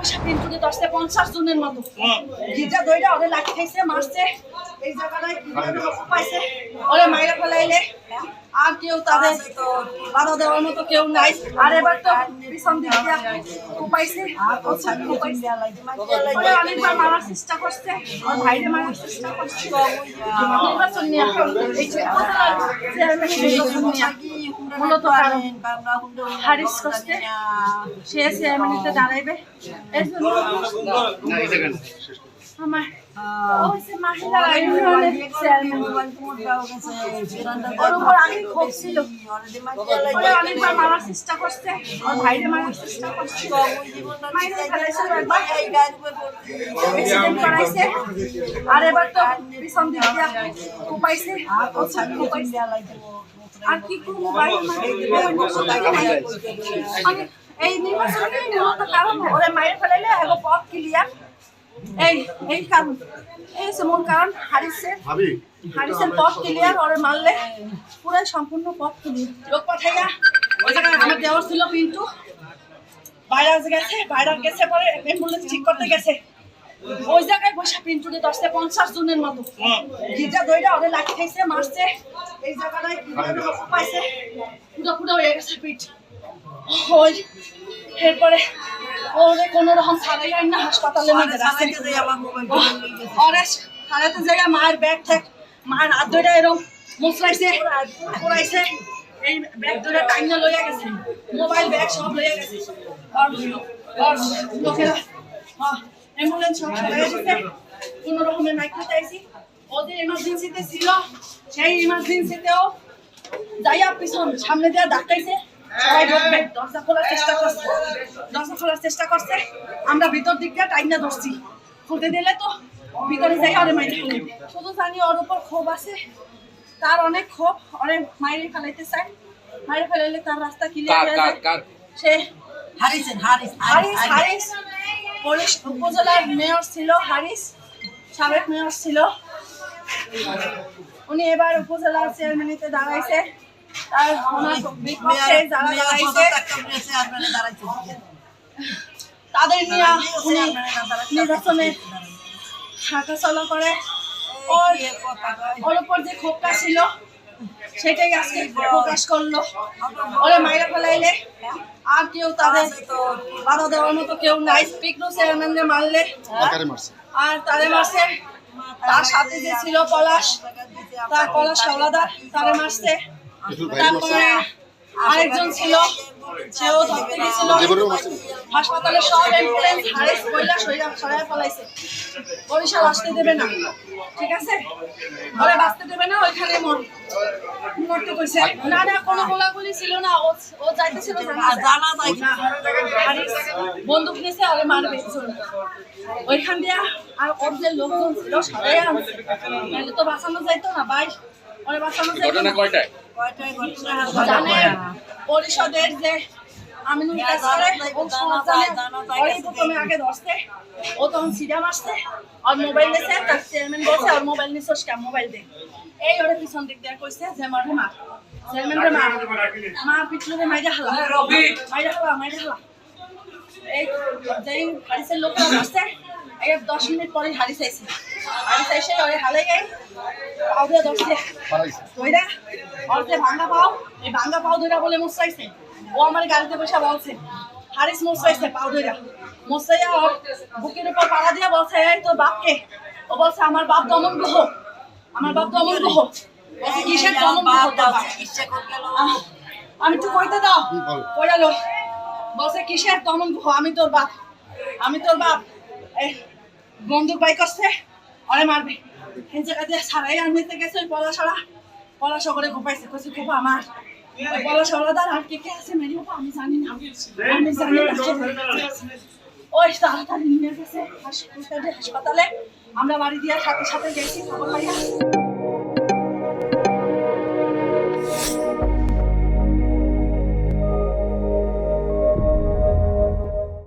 পয়সা কিন্তু দশটা পঞ্চাশ জনের মতো। গির্জা দইটা ওদের লাঠি খাইছে মারছে। এই জায়গাটায় পাইছে? ওরা মায়েরা ফেলাইলে। আর কেউ তাদের বাধা দেওয়ার মতো কেউ নাই। আর এবার তো পিছন দিক পাইছে। অনেকবার মারার চেষ্টা করছে ভাইরে মারার চেষ্টা করছে। নির্বাচন নিয়ে মূলত হারিস করছে। সে চেয়ারম্যানিতে দাঁড়াইবে। আমার আর এবার তো পিছন দিক দিয়া কোপাইছে। কোপাইছে আর কি করব এই নির্বাচনই কারণ ওরে মাইরে ফেলাইলে এগো পথ ক্লিয়ার এই এই কারণ এই হচ্ছে মূল কারণ হারিসের হারিসের পথ ক্লিয়ার ওরে মারলে পুরো সম্পূর্ণ পথ ক্লিয়ার লোক পাঠাইয়া ওই জায়গায় আমার দেওয়ার ছিল পিন্টু। ভাইরাস গেছে ভাইরাস গেছে পরে অ্যাম্বুলেন্স ঠিক করতে গেছে। ওই জায়গায় বসে পিন্টুকে দশটা পঞ্চাশ জনের মতো। গির্জা দইটা ওদের লাঠি খাইছে মারছে। এই জায়গাটায় পাইছে। পুরো পুরো হয়ে গেছে পিঠ। ওই এরপরে ওরে কোনো রকম ছাড়াই আইন না হাসপাতালের মধ্যে রাখছে। ওরে ছাড়াতে জায়গা মায়ের ব্যাগ থেকে মায়ের হাত ধরে এরকম মুসলাইছে পড়াইছে এই ব্যাগ ধরে টাইনা লইয়া গেছে মোবাইল ব্যাগ সব লইয়া গেছে। আর আর লোকেরা অ্যাম্বুলেন্স সব চলে গেছে কোনো রকমের ওদের ছিল সেই এমার্জেন্সিতেও যাইয়া পিছন সামনে দিয়ে ডাকাইছে সবাই ঢুকবে দরজা খোলার চেষ্টা করছে দরজা খোলার চেষ্টা করছে। আমরা ভিতর দিক দিয়ে টাইনা ধরছি। খুলতে দিলে তো ভিতরে যাই আরে মাইরে শুধু জানি ওর উপর ক্ষোভ আছে তার অনেক ক্ষোভ অনেক মাইরে ফেলাইতে চায়। মাইরে ফেলাইলে তার রাস্তা ক্লিয়ার হয়ে যায়। সে হারিস হারিস পুলিশ উপজেলার মেয়র ছিল হারিস সাবেক মেয়র ছিল। উনি এবার উপজেলার চেয়ারম্যানিতে দাঁড়াইছে। তার বিপক্ষে যারা দাঁড়াইছে তাদের নিয়ে উনি নির্বাচনে করে। ওর ওর উপর যে ক্ষোভটা ছিল সেটাই আজকে প্রকাশ করল। ওরে মাইরা ফেলাইলে। আর কেউ তাদের বাধা দেওয়ার মতো কেউ নাই। পিকনু চেয়ারম্যানকে মারলে। আর তারে মারছে। তার সাথে যে ছিল পলাশ তার পলাশ হাওলাদার তারে মারছে। তারপরে আরেকজন ছিল সেও ধরতে গেছিল হাসপাতালে সব অ্যাম্বুলেন্স হারেস কইলা ফলাইছে। বরিশাল আসতে দেবে না। ঠিক আছে? ওরে বাঁচতে দেবে না ওইখানে মর মরতে কইছে। না না কোনো গোলাগুলি ছিল না। ও ও যাইতেছিল জানা যায় না হারিস বন্দুক নিছে ওরে মারবে ওইখান দিয়া আর ওর যে লোকজন ছিল সবাই আনছে। তো বাঁচানো যাইতো না ভাই। ওরে বাঁচানো যাইতো ঘটনা না কয়টায়? জানেন পরিষদের যে আমিনুল কাসারে ও প্রথমে আগে ধরছে ও তখন সিডাম আসছে আর মোবাইল নিছে তার চেয়ারম্যান বলছে আর মোবাইল দে। এই ওরে পিছন দিক দিয়ে কইছে যে মারে মার। চেয়ারম্যান রে মার। মা পিছলে মাইরা হালা মাইরা হালা মাইরা হালা এই যেই হারিসের লোকরা ধরছে এই দশ মিনিট পরে হারিস আইছে। হালে গাই। পাও দিয়ে ধরছে। ওইটা ওর যে ভাঙ্গা পাও। এই ভাঙ্গা পাও ধরে বলে মুসাইছে ও আমার গাড়িতে বসে বলছে হারিস মুসাইছে পাও ধরে মুসাইয়া ওর বুকের উপর পাড়া দিয়ে বলছে এই তোর বাপকে? ও বলছে আমার বাপ দমন গ্রহ। আমার বাপ দমন গ্রহ। বলছে কিসের দমন গ্রহ আমি একটু কইতে দাও। কইয়ালো বলছে কিসের দমন গ্রহ? আমি তোর বাপ। আমি তোর বাপ। বন্দুক বাই করছে। হেঁচে কাজে সারাই আনতে গেছে, ওই পলাশড়া পলাশা করে ঘুপাইছে কইছে খুব আমার। কে আছে আমি ওই নিয়ে হাসপাতালে। আমরা বাড়ি দিয়ে সাথে সাথে গেছি